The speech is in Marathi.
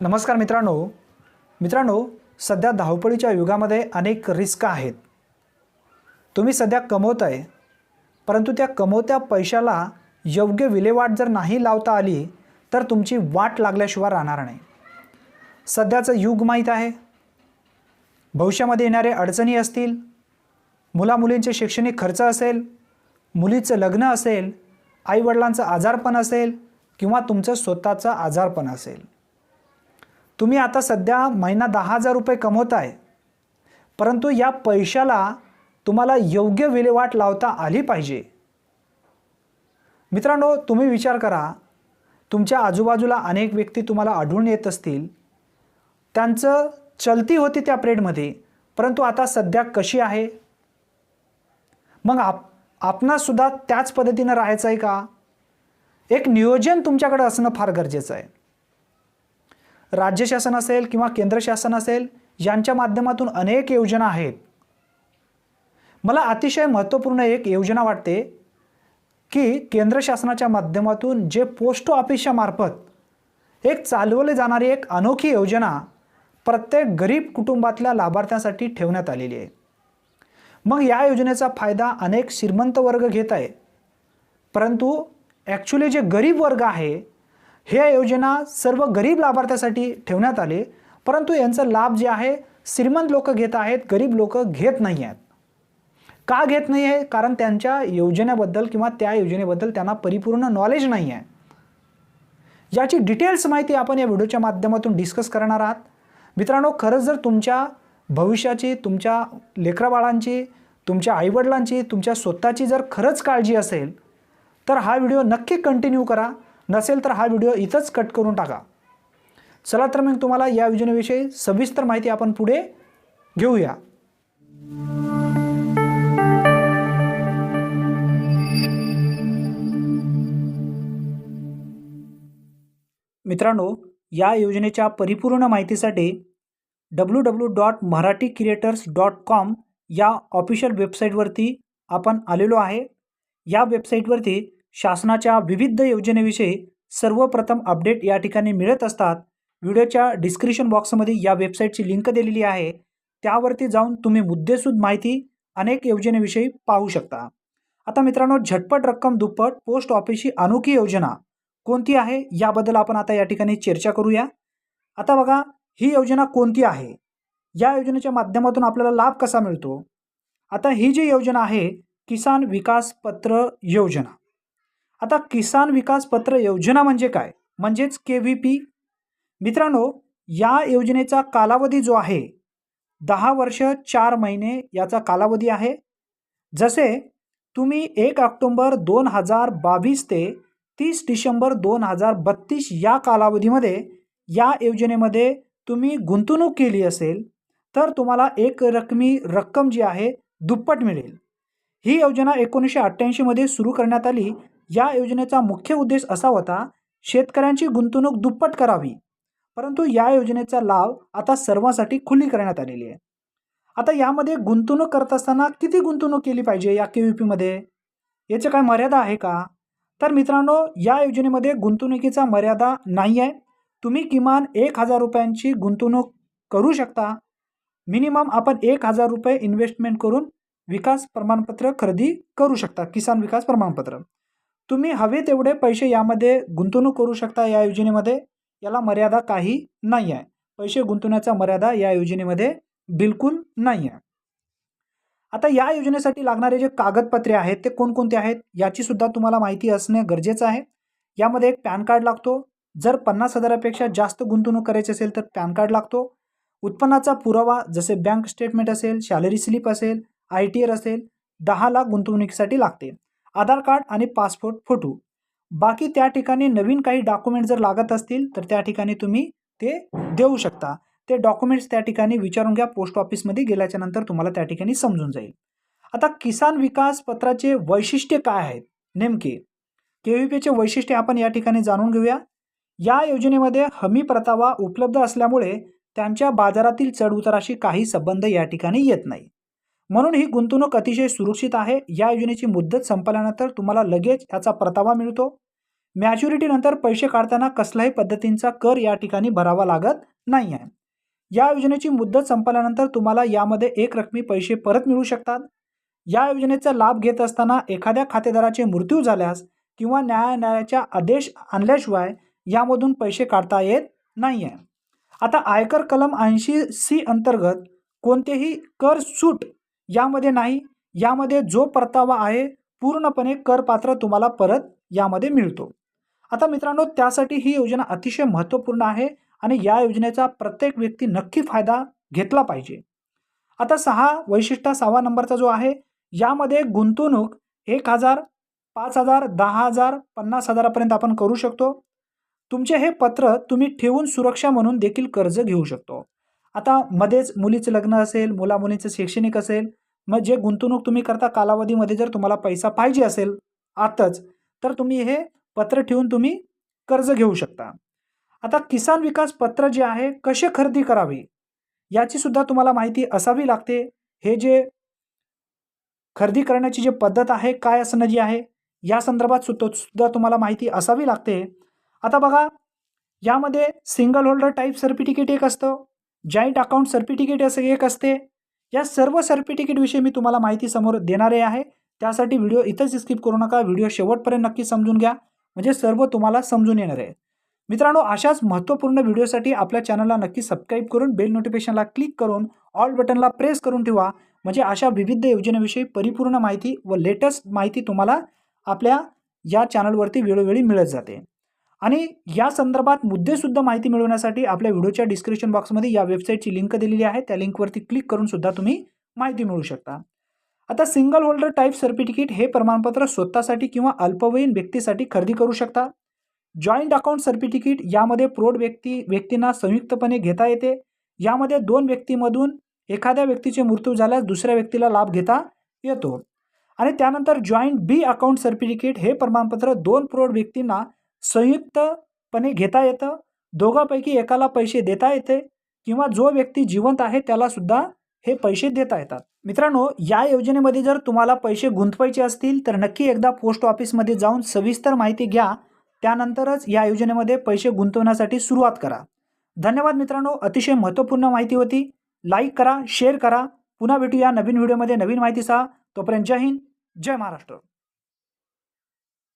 नमस्कार मित्रांनो. मित्रांनो सध्या धावपळीच्या युगामध्ये अनेक रिस्क आहेत. तुम्ही सध्या कमवत आहे परंतु त्या कमवत्या पैशाला योग्य विल्हेवाट जर नाही लावता आली तर तुमची वाट लागल्याशिवाय राहणार नाही. सध्याचं युग माहीत आहे. भविष्यामध्ये येणारे अडचणी असतील मुलामुलींचे शैक्षणिक खर्च असेल मुलीचं लग्न असेल आईवडिलांचं आजारपण असेल किंवा तुमचं स्वतःचं आजारपण असेल. तुम्ही आता सध्या महिना दहा हजार रुपये कमवत आहे. परंतु या पैशाला तुम्हाला योग्य विल्हेवाट लावता आली पाहिजे. मित्रांनो तुम्ही विचार करा. तुमच्या आजूबाजूला अनेक व्यक्ती तुम्हाला आढळून येत असतील. त्यांचं चलती होती त्या प्रेडमध्ये परंतु आता सध्या कशी आहे? मग आप आपणासुद्धा त्याच पद्धतीनं राहायचं आहे का? एक नियोजन तुमच्याकडे असणं फार गरजेचं आहे. राज्य शासन असेल किंवा केंद्र शासन असेल यांच्या माध्यमातून अनेक योजना आहेत. मला अतिशय महत्त्वपूर्ण एक योजना वाटते की केंद्र शासनाच्या माध्यमातून जे पोस्ट ऑफिसच्या मार्फत एक चालवली जाणारी एक अनोखी योजना प्रत्येक गरीब कुटुंबातल्या लाभार्थ्यांसाठी ठेवण्यात आलेली आहे. मग या योजनेचा फायदा अनेक श्रीमंत वर्ग घेत आहे. परंतु ॲक्च्युली जे गरीब वर्ग आहे हे योजना सर्व गरीब लाभार्थ्यासाठी ठेवण्यात आले परंतु यांचा लाभ जे आहे श्रीमंत लोक घेत आहेत गरीब लोक घेत नाही आहेत. का घेत नाही आहे? कारण त्यांच्या योजनेबद्दल किंवा त्या योजनेबद्दल त्यांना परिपूर्ण नॉलेज नाही आहे. याची डिटेल्स माहिती आपण या व्हिडिओच्या माध्यमातून डिस्कस करणार आहात. मित्रांनो खरंच जर तुमच्या भविष्याची तुमच्या लेकराबाळांची तुमच्या आईवडिलांची तुमच्या स्वतःची जर खरंच काळजी असेल तर हा व्हिडिओ नक्की कंटिन्यू करा. नसेल तर हा व्हिडिओ इथंच कट करून टाका. चला तर मग तुम्हाला या योजनेविषयी सविस्तर माहिती आपण पुढे घेऊया. मित्रांनो या योजनेच्या परिपूर्ण माहितीसाठी W W dot Marathi creators dot com या ऑफिशियल वेबसाईटवरती आपण आलेलो आहे. या वेबसाईटवरती शासनाच्या विविध योजनेविषयी सर्वप्रथम अपडेट या ठिकाणी मिळत असतात. व्हिडिओच्या डिस्क्रिप्शन बॉक्समध्ये या वेबसाईटची लिंक दिलेली आहे. त्यावरती जाऊन तुम्ही मुद्देसूद माहिती अनेक योजनेविषयी पाहू शकता. आता मित्रांनो झटपट रक्कम दुप्पट पोस्ट ऑफिसची अनोखी योजना कोणती आहे याबद्दल आपण आता या ठिकाणी चर्चा करूया. आता बघा ही योजना कोणती आहे? या योजनेच्या माध्यमातून आपल्याला लाभ कसा मिळतो? आता ही जी योजना आहे किसान विकास पत्र योजना. आता किसान विकास पत्र योजना म्हणजे काय? म्हणजेच के व्ही पी मित्रांनो या योजनेचा कालावधी जो आहे दहा वर्ष चार महिने याचा कालावधी आहे. जसे तुम्ही एक ऑक्टोंबर दोन हजार बावीस ते तीस डिसेंबर दोन हजार बत्तीस या कालावधीमध्ये या योजनेमध्ये तुम्ही गुंतवणूक केली असेल तर तुम्हाला एक रकमी रक्कम जी आहे दुप्पट मिळेल. ही योजना एकोणीसशे अठ्ठ्याऐंशीमध्ये सुरू करण्यात आली. या योजनेचा मुख्य उद्देश असा होता शेतकऱ्यांची गुंतवणूक दुप्पट करावी. परंतु या योजनेचा लाभ आता सर्वांसाठी खुली करण्यात आलेली आहे. आता यामध्ये गुंतवणूक करत असताना किती गुंतवणूक केली पाहिजे या के व्ही पीमध्ये याची काय मर्यादा आहे का? तर मित्रांनो या योजनेमध्ये गुंतवणुकीचा मर्यादा नाही आहे. तुम्ही किमान एक हजार रुपयांची गुंतवणूक करू शकता. मिनिमम आपण एक हजार रुपये इन्व्हेस्टमेंट करून विकास प्रमाणपत्र खरेदी करू शकता. किसान विकास प्रमाणपत्र. तुम्ही हवे तेवढे पैसे यामध्ये गुंतवणूक करू शकता या योजनेमध्ये. याला मर्यादा काही नाही आहे पैसे गुंतवण्याचा मर्यादा या योजनेमध्ये बिलकुल नाही आहे आता या योजनेसाठी लागणारे जे कागदपत्रे आहेत ते कोणकोणते आहेत? याची सुद्धा तुम्हाला माहिती असणे गरजेचं आहे. यामध्ये एक पॅन कार्ड लागतो. जर पन्नास हजारापेक्षा जास्त गुंतवणूक करायची असेल तर पॅन कार्ड लागतो. उत्पन्नाचा पुरावा जसे बँक स्टेटमेंट असेल सॅलरी स्लिप असेल आय टी आर असेल दहा लाख गुंतवणुकीसाठी लागते. आधार कार्ड आणि पासपोर्ट फोटो. बाकी त्या ठिकाणी नवीन काही डॉक्युमेंट जर लागत असतील तर त्या ठिकाणी तुम्ही ते देऊ शकता. ते डॉक्युमेंट्स त्या ठिकाणी विचारून घ्या पोस्ट ऑफिसमध्ये गेल्याच्यानंतर तुम्हाला त्या ठिकाणी समजून जाईल. आता किसान विकास पत्राचे वैशिष्ट्य काय आहेत? नेमके? के व्ही पीचे वैशिष्ट्य आपण या ठिकाणी जाणून घेऊया. या योजनेमध्ये हमी परतावा उपलब्ध असल्यामुळे त्यांच्या बाजारातील चढउताराशी काही संबंध या ठिकाणी येत नाही. म्हणून ही गुंतवणूक अतिशय सुरक्षित आहे. या योजनेची मुदत संपल्यानंतर तुम्हाला लगेच याचा परतावा मिळतो. मॅच्युरिटीनंतर पैसे काढताना कसल्याही पद्धतींचा कर या ठिकाणी भरावा लागत नाही आहे या योजनेची मुदत संपल्यानंतर तुम्हाला यामध्ये एक रकमी पैसे परत मिळू शकतात. या योजनेचा लाभ घेत असताना एखाद्या खातेदाराचे मृत्यू झाल्यास किंवा न्यायालयाच्या आदेश आणल्याशिवाय यामधून पैसे काढता येत नाही आहे आता आयकर कलम ऐंशी सी अंतर्गत कोणतेही कर सूट यामध्ये नाही यामध्ये जो परतावा आहे पूर्णपणे करपात्र तुम्हाला परत यामध्ये मिळतो. आता मित्रांनो त्यासाठी ही योजना अतिशय महत्त्वपूर्ण आहे आणि या योजनेचा प्रत्येक व्यक्ती नक्की फायदा घेतला पाहिजे. आता सहा वैशिष्ट्य सहावा नंबरचा जो आहे यामध्ये गुंतवणूक एक हजार पाच हजार दहा हजार पन्नास हजारापर्यंत आपण करू शकतो. तुमचे हे पत्र तुम्ही ठेवून सुरक्षा म्हणून देखील कर्ज घेऊ शकतो. आता मध्येच मुलीचं लग्न असेल मुलामुलीचं शैक्षणिक असेल मग जे गुंतवणूक तुम्ही करता कालावधीमध्ये जर तुम्हाला पैसा पाहिजे असेल आताच तर तुम्ही हे पत्र ठेवून तुम्ही कर्ज घेऊ शकता. आता किसान विकास पत्र जे आहे कसे खरेदी करावे? याची सुद्धा तुम्हाला माहिती असावी लागते. हे जे खरेदी करण्याची जी पद्धत आहे काय असणं जी आहे या संदर्भात सुद्धा सुद्धा तुम्हाला माहिती असावी लागते. आता बघा यामध्ये सिंगल होल्डर टाईप सर्टिफिकेट एक असतं जॉईंट अकाउंट सर्टिफिकेट असं एक असते या सर्व सर्टिफिकेटविषयी मी तुम्हाला माहिती समोर देणारे आहे. त्यासाठी व्हिडिओ इथंच स्किप करू नका. व्हिडिओ शेवटपर्यंत नक्की समजून घ्या. म्हणजे सर्व तुम्हाला समजून येणार आहे. मित्रांनो अशाच महत्त्वपूर्ण व्हिडिओसाठी आपल्या चॅनलला नक्की सबस्क्राईब करून बेल नोटिफिकेशनला क्लिक करून ऑल बटनला प्रेस करून ठेवा. म्हणजे अशा विविध योजनेविषयी परिपूर्ण माहिती व लेटेस्ट माहिती तुम्हाला आपल्या या चॅनलवरती वेळोवेळी मिळत जाते. आणि या संदर्भात मुद्देसुद्धा माहिती मिळवण्यासाठी आपल्या व्हिडिओच्या डिस्क्रिप्शन बॉक्समध्ये या वेबसाईटची लिंक दिलेली आहे. त्या लिंकवरती क्लिक करून सुद्धा तुम्ही माहिती मिळवू शकता. आता सिंगल होल्डर टाईप सर्टिफिकेट हे प्रमाणपत्र स्वतःसाठी किंवा अल्पवयीन व्यक्तीसाठी खरेदी करू शकता. जॉईंट अकाउंट सर्टिफिकेट यामध्ये प्रौढ व्यक्ती व्यक्तींना संयुक्तपणे घेता येते. यामध्ये दोन व्यक्तीमधून एखाद्या व्यक्तीचे मृत्यू झाल्यास दुसऱ्या व्यक्तीला लाभ घेता येतो. आणि त्यानंतर जॉईंट बी अकाउंट सर्टिफिकेट हे प्रमाणपत्र दोन प्रौढ व्यक्तींना संयुक्तपणे घेता येतं. दोघांपैकी एकाला पैसे देता येते किंवा जो व्यक्ती जिवंत आहे त्यालासुद्धा हे पैसे देता येतात. मित्रांनो या योजनेमध्ये जर तुम्हाला पैसे गुंतवायचे असतील तर नक्की एकदा पोस्ट ऑफिसमध्ये जाऊन सविस्तर माहिती घ्या. त्यानंतरच या योजनेमध्ये पैसे गुंतवण्यासाठी सुरुवात करा. धन्यवाद मित्रांनो अतिशय महत्त्वपूर्ण माहिती होती. लाईक करा शेअर करा. पुन्हा भेटूया नवीन व्हिडिओमध्ये नवीन माहितीसह तोपर्यंत जय हिंद जय महाराष्ट्र.